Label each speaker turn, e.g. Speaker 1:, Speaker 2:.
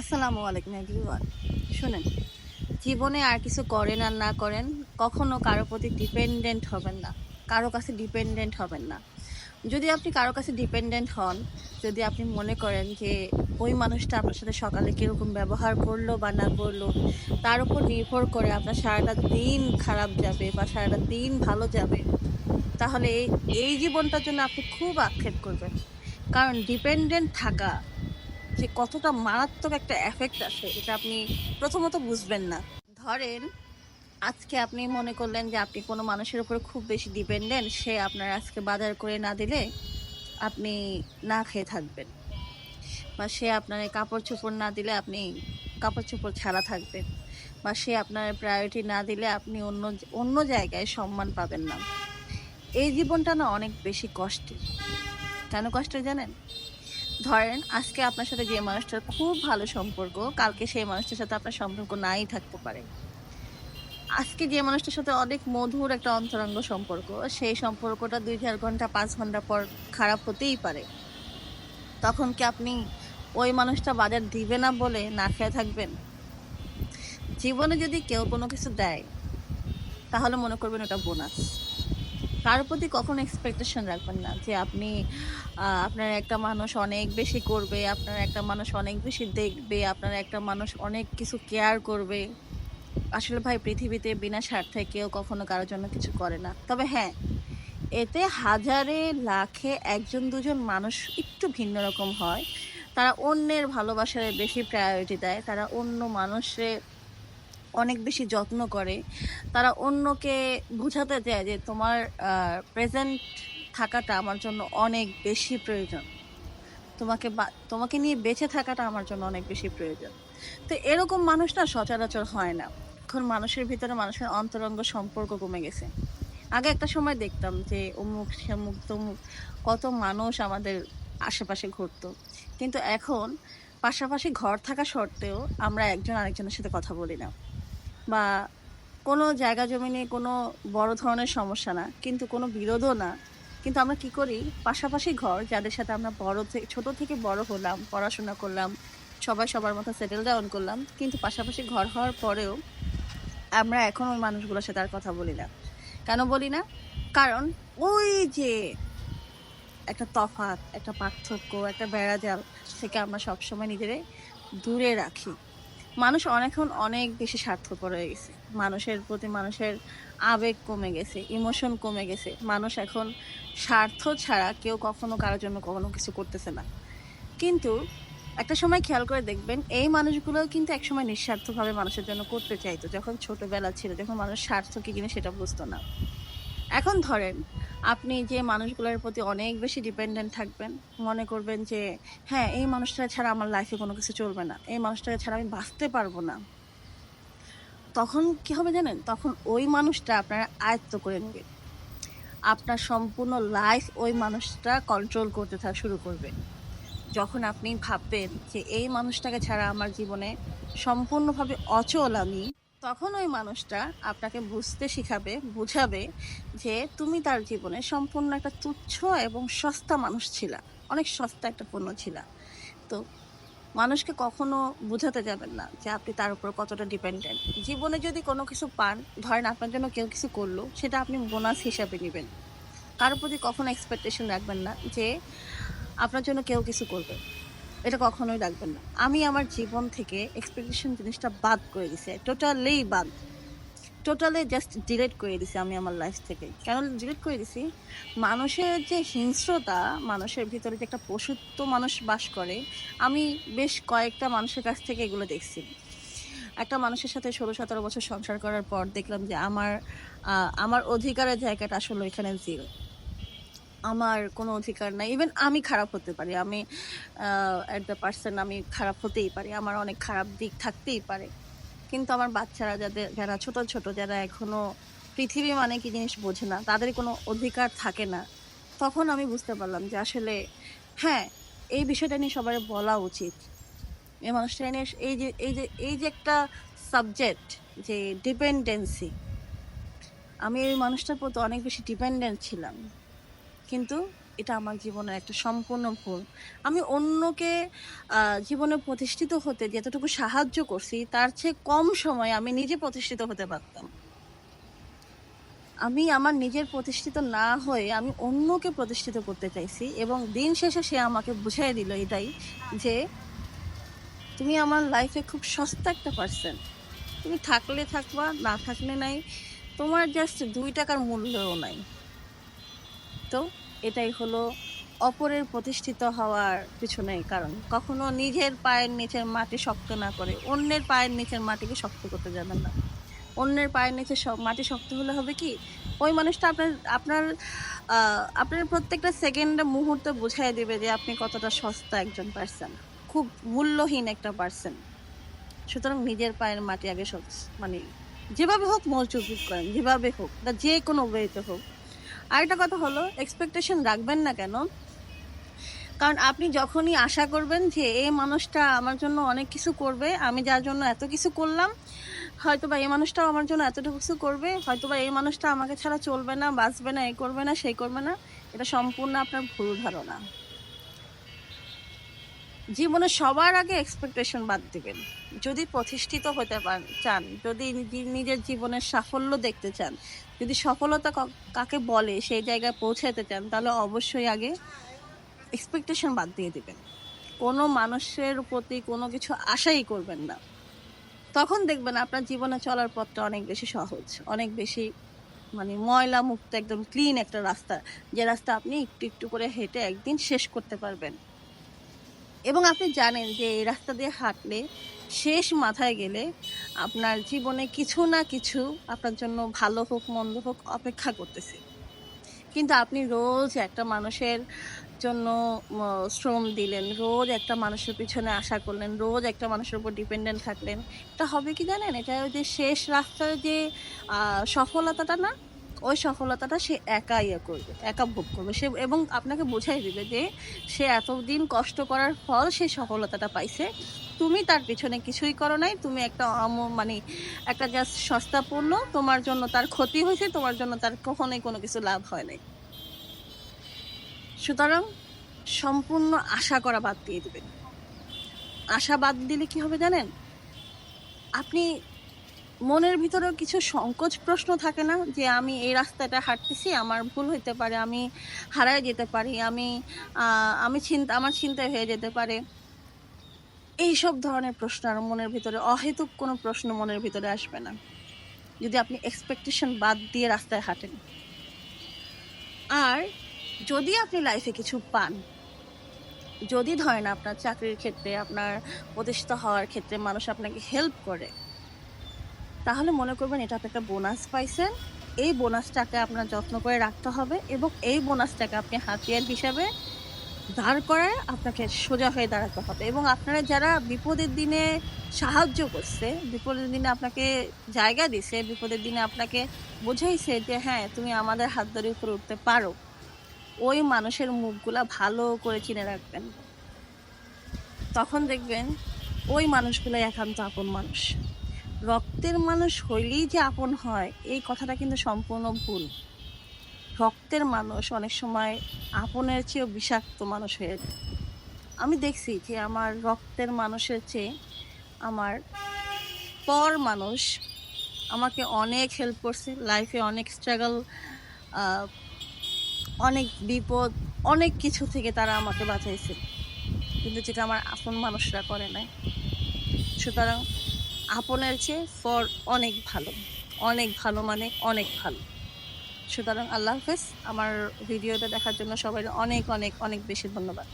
Speaker 1: আসসালামু আলাইকুম এভরিওয়ান। শুনেন, জীবনে আর কিছু করেন আর না করেন, কখনো কারও প্রতি ডিপেন্ডেন্ট হবেন না, কারও কাছে ডিপেন্ডেন্ট হবেন না। যদি আপনি কারও কাছে ডিপেন্ডেন্ট হন, যদি আপনি মনে করেন যে ওই মানুষটা আপনার সাথে সকালে কীরকম ব্যবহার করল বা না করল, তার উপর নির্ভর করে আপনার সারাটা দিন খারাপ যাবে বা সারাটা দিন ভালো যাবে, তাহলে এই জীবনটার জন্য আপনি খুব আক্ষেপ করবেন। কারণ ডিপেন্ডেন্ট থাকা যে কতটা মারাত্মক একটা এফেক্ট আছে, এটা আপনি প্রথমত বুঝবেন না। ধরেন, আজকে আপনি মনে করলেন যে আপনি কোনো মানুষের উপর খুব বেশি ডিপেন্ডেন্ট সে আপনার আজকে বাজার করে না দিলে আপনি না খেয়ে থাকবেন। বা সে আপনার কাপড় চোপড় না দিলে আপনি কাপড় চোপড় ছাড়া থাকবেন। বা সে আপনার প্রায়োরিটি না দিলে আপনি অন্য অন্য জায়গায় সম্মান পাবেন না। এই জীবনটা না অনেক বেশি কষ্টের। কেন কষ্টের জানেন? ধরেন, আজকে আপনার সাথে যে মানুষটার খুব ভালো সম্পর্ক, কালকে সেই মানুষটার সাথে আপনার সম্পর্ক নাই থাকতে পারে। আজকে যে মানুষটার সাথে অনেক মধুর একটা অন্তরঙ্গ সম্পর্ক, সেই সম্পর্কটা দুই চার ঘণ্টা, পাঁচ ঘণ্টা পর খারাপ হতেই পারে। তখন কি আপনি ওই মানুষটা বাজার দিবে না বলে না খেয়ে থাকবেন? জীবনে যদি কেউ কোনো কিছু দেয়, তাহলে মনে করবেন ওটা বোনাস। কার প্রতি কখনো এক্সপেকটেশন রাখবেন না যে আপনি আপনার একটা মানুষ অনেক বেশি করবে, আপনার একটা মানুষ অনেক বেশি দেখবে, আপনার একটা মানুষ অনেক কিছু কেয়ার করবে। আসলে ভাই, পৃথিবীতে বিনা স্বার্থে কেউ কখনো কারোর জন্য কিছু করে না। তবে হ্যাঁ এতে হাজারে লাখে একজন দুজন মানুষ একটু ভিন্ন রকম হয়। তারা অন্যের ভালোবাসায় বেশি প্রায়োরিটি দেয়, তারা অন্য মানুষের অনেক বেশি যত্ন করে, তারা অন্যকে বোঝাতে চায় যে তোমার প্রেজেন্ট থাকাটা আমার জন্য অনেক বেশি প্রয়োজন। তোমাকে তোমাকে নিয়ে বেঁচে থাকাটা আমার জন্য অনেক বেশি প্রয়োজন। তো এরকম মানুষ না সচরাচর হয় না। এখন মানুষের ভিতরে মানুষের অন্তরঙ্গ সম্পর্ক কমে গেছে। আগে একটা সময় দেখতাম যে অমুক, সেমুক, তমুক কত মানুষ আমাদের আশেপাশে ঘুরতো। কিন্তু এখন পাশাপাশি ঘর থাকা সত্ত্বেও আমরা একজন আরেকজনের সাথে কথা বলি না। বা কোনো জায়গা জমি নিয়ে কোনো বড় ধরনের সমস্যা না, কিন্তু কোনো বিরোধও না। কিন্তু আমরা কি করি? পাশাপাশি ঘর, যাদের সাথে আমরা বড় থেকে ছোট থেকে বড় হলাম, পড়াশোনা করলাম, সবাই সবার মতো সেটেল ডাউন করলাম, কিন্তু পাশাপাশি ঘর হওয়ার পরেও আমরা এখন ওই মানুষগুলোর সাথে আর কথা বলি না। কেন বলি না? কারণ ওই যে একটা তফাৎ, একটা পার্থক্য, একটা বেড়াজাল থেকে আমরা সবসময় নিজেদের দূরে রাখি। মানুষ অনেকক্ষণ অনেক বেশি স্বার্থপর হয়ে গেছে। মানুষের প্রতি মানুষের আবেগ কমে গেছে ইমোশন কমে গেছে। মানুষ এখন স্বার্থ ছাড়া কেউ কখনো কারোর জন্য কখনো কিছু করতেছে না। কিন্তু একটা সময় খেয়াল করে দেখবেন, এই মানুষগুলো কিন্তু একসময় নিঃস্বার্থভাবে মানুষের জন্য করতে চাইতো। যখন ছোটবেলা ছিল, যখন মানুষ স্বার্থ কি কিনা সেটা বুঝতো না। এখন ধরেন, আপনি যে মানুষগুলোর প্রতি অনেক বেশি ডিপেন্ডেন্ট থাকবেন, মনে করবেন যে হ্যাঁ এই মানুষটা ছাড়া আমার লাইফে কোনো কিছু চলবে না, এই মানুষটাকে ছাড়া আমি বাঁচতে পারব না। তখন কি হবে জানেন? তখন ওই মানুষটা আপনারা আয়ত্ত করে নেবে। আপনার সম্পূর্ণ লাইফ ওই মানুষটা কন্ট্রোল করতে থাকা শুরু করবে। যখন আপনি ভাববেন যে, এই মানুষটাকে ছাড়া আমার জীবনে সম্পূর্ণভাবে অচল আমি তখন ওই মানুষটা আপনাকে বুঝতে শিখাবে, বুঝাবে যে তুমি তার জীবনে সম্পূর্ণ একটা তুচ্ছ এবং সস্তা মানুষ ছিলা। অনেক সস্তা একটা পণ্য ছিলা। তো মানুষকে কখনো বোঝাতে যাবেন না যে আপনি তার উপর কতটা ডিপেন্ডেন্ট জীবনে যদি কোনো কিছু পান, ধরেন আপনার জন্য কেউ কিছু করল, সেটা আপনি বোনাস হিসাবে নেবেন। কারোর প্রতি কখনো এক্সপেকটেশন রাখবেন না যে আপনার জন্য কেউ কিছু করবে। এটা কখনোই রাখবেন না। আমি আমার জীবন থেকে এক্সপেকটেশন জিনিসটা বাদ করে দিছি টোটালি বাদ। টোটালি জাস্ট ডিলেট করে দিছি আমি আমার লাইফ থেকে। কেন ডিলেট করে দিছি? মানুষের যে হিংস্রতা, মানুষের ভিতরে যে একটা পশুত্ব মানুষ বাস করে, আমি বেশ কয়েকটা মানুষের কাছ থেকে এগুলো দেখছি। একটা মানুষের সাথে ষোলো সতেরো বছর সংসার করার পর দেখলাম যে আমার আমার অধিকারের জায়গাটা আসলে এখানে জিরো আমার কোনো অধিকার নাই। ইভেন আমি খারাপ হতে পারি। আমি অ্যাট দ্য পার্সন আমি খারাপ হতেই পারি। আমার অনেক খারাপ দিক থাকতেই পারে। কিন্তু আমার বাচ্চারা যাদের, যারা ছোট ছোট, যারা এখনও পৃথিবী মানে কি জিনিস বোঝে না, তাদের কোনো অধিকার থাকে না। তখন আমি বুঝতে পারলাম যে আসলে হ্যাঁ এই বিষয়টা নিয়ে সবার বলা উচিত। এই মানুষটা নিয়ে এই যে এই যে এই যে একটা সাবজেক্ট যে ডিপেন্ডেন্সি আমি এই মানুষটার প্রতি অনেক বেশি ডিপেন্ডেন্ট ছিলাম। কিন্তু এটা আমার জীবনের একটা সম্পূর্ণ ভুল। আমি অন্যকে জীবনে প্রতিষ্ঠিত হতে যতটুকু সাহায্য করছি, তার চেয়ে কম সময় আমি নিজে প্রতিষ্ঠিত হতে পারতাম। আমি আমার নিজের প্রতিষ্ঠিত না হয়ে আমি অন্যকে প্রতিষ্ঠিত করতে চাইছি এবং দিন শেষে সে আমাকে বুঝিয়ে দিল এটাই যে, তুমি আমার লাইফে খুব সস্তা একটা পার্সন তুমি থাকলে থাকবা, না থাকলে নাই। তোমার জাস্ট দুই টাকার মূল্যও নাই। তো এটাই হলো অপরের প্রতিষ্ঠিত হওয়ার পিছনে কারণ। কখনো নিজের পায়ের নিচের মাটি শক্ত না করে অন্যের পায়ের নিচের মাটিকে শক্ত করতে যাবেন না। অন্যের পায়ের নিচে মাটি শক্ত হলে হবে কি, ওই মানুষটা আপনার আপনার আপনার প্রত্যেকটা সেকেন্ডে মুহূর্তে বুঝাই দেবে যে আপনি কতটা সস্তা একজন পার্সন খুব মূল্যহীন একটা পার্সন সুতরাং নিজের পায়ের মাটি আগে মানে যেভাবে হোক মজবুত করেন, যেভাবে হোক বা যে কোনো ওয়েতে হোক। আরেকটা কথা হলো এক্সপেকটেশন রাখবেন না কেন? কারণ আপনি যখনই আশা করবেন যে এই মানুষটা আমার জন্য অনেক কিছু করবে, আমি যার জন্য এত কিছু করলাম হয়তো বা এই মানুষটাও আমার জন্য এতটুকু কিছু করবে হয়তো বা এই মানুষটা আমাকে ছাড়া চলবে না, বাঁচবে না এই করবে না সেই করবে না, এটা সম্পূর্ণ আপনার ভুল ধারণা। জীবনে সবার আগে এক্সপেকটেশন বাদ দিবেন। যদি প্রতিষ্ঠিত হতে চান, যদি নিজ- নিজের জীবনের সাফল্য দেখতে চান, যদি সফলতা কাকে বলে সেই জায়গায় পৌঁছাতে চান, তাহলে অবশ্যই আগে এক্সপেকটেশন বাদ দিয়ে দিবেন। কোনো মানুষের প্রতি কোনো কিছু আশাই করবেন না। তখন দেখবেন আপনার জীবনে চলার পথটা অনেক বেশি সহজ, অনেক বেশি মানে ময়লা মুক্ত, একদম ক্লিন একটা রাস্তা, যে রাস্তা আপনি একটু একটু করে হেঁটে একদিন শেষ করতে পারবেন। এবং আপনি জানেন যে এই রাস্তা দিয়ে হাঁটলে শেষ মাথায় গেলে আপনার জীবনে কিছু না কিছু আপনার জন্য ভালো হোক, মন্দ হোক অপেক্ষা করতেছে। কিন্তু আপনি রোজ একটা মানুষের জন্য শ্রম দিলেন, রোজ একটা মানুষের পিছনে আশা করলেন, রোজ একটা মানুষের উপর ডিপেন্ডেন্ট থাকলেন। এটা হবে কি জানেন? এটা যে শেষ রাস্তার যে সফলতাটা না? ওই সফলতাটা সে একা ইয়ে করবে, একা ভোগ করবে। সে এবং আপনাকে বোঝাই দিবে যে সে এতদিন কষ্ট করার ফল সে সফলতাটা পাইছে। তুমি তার পিছনে কিছুই করো নাই, তুমি একটা মানে একটা জাস্ট সস্তা পণ্য, তোমার জন্য তার ক্ষতি হয়েছে, তোমার জন্য তার কখনোই কোনো কিছু লাভ হয় নাই। সুতরাং সম্পূর্ণ আশা করা বাদ দিয়ে দিবেন। আশা বাদ দিলে কি হবে জানেন? আপনি মনের ভিতরেও কিছু সংকোচ প্রশ্ন থাকে না যে আমি এই রাস্তাটা হাঁটতেছি, আমার ভুল হইতে পারে, আমি হারায় যেতে পারি, আমি আমি চিন্তা, আমার চিন্তায় হয়ে যেতে পারে। এই সব ধরনের প্রশ্ন আর মনের ভিতরে, অহেতুক কোনো প্রশ্ন মনের ভিতরে আসবে না। যদি আপনি এক্সপেকটেশন বাদ দিয়ে রাস্তায় হাঁটেন। আর যদি আপনি লাইফে কিছু পান, যদি ধরেন আপনার চাকরির ক্ষেত্রে, আপনার প্রতিষ্ঠিত হওয়ার ক্ষেত্রে মানুষ আপনাকে হেল্প করে তাহলে মনে করবেন এটা আপনি একটা বোনাস পাইছেন। এই বোনাসটাকে আপনার যত্ন করে রাখতে হবে এবং এই বোনাসটাকে আপনি হাতিয়ার হিসাবে দাঁড় করায় আপনাকে সোজা হয়ে দাঁড়াতে হবে এবং আপনারা যারা বিপদের দিনে সাহায্য করছে, বিপদের দিনে আপনাকে জায়গা দিছে, বিপদের দিনে আপনাকে বোঝাইছে যে হ্যাঁ তুমি আমাদের হাত ধরে উপরে উঠতে পারো, ওই মানুষের মুখগুলা ভালো করে চিনে রাখবেন। তখন দেখবেন ওই মানুষগুলো একান্ত আপন মানুষ। রক্তের মানুষ হইলেই যে আপন হয়, এই কথাটা কিন্তু সম্পূর্ণ ভুল। রক্তের মানুষ অনেক সময় আপনের চেয়েও বিষাক্ত মানুষ হয়ে যায়। আমি দেখছি যে আমার রক্তের মানুষের চেয়ে আমার পর মানুষ আমাকে অনেক হেল্প করছে। লাইফে অনেক স্ট্রাগল অনেক বিপদ, অনেক কিছু থেকে তারা আমাকে বাঁচাইছে। কিন্তু যেটা আমার আপন মানুষরা করে নাই। সুতরাং আপনের চেয়ে ফর অনেক ভালো। অনেক ভালো মানে অনেক ভালো। সুতরাং আল্লাহ হাফেজ, আমার ভিডিওটা দেখার জন্য সবাই অনেক অনেক অনেক বেশি ধন্যবাদ।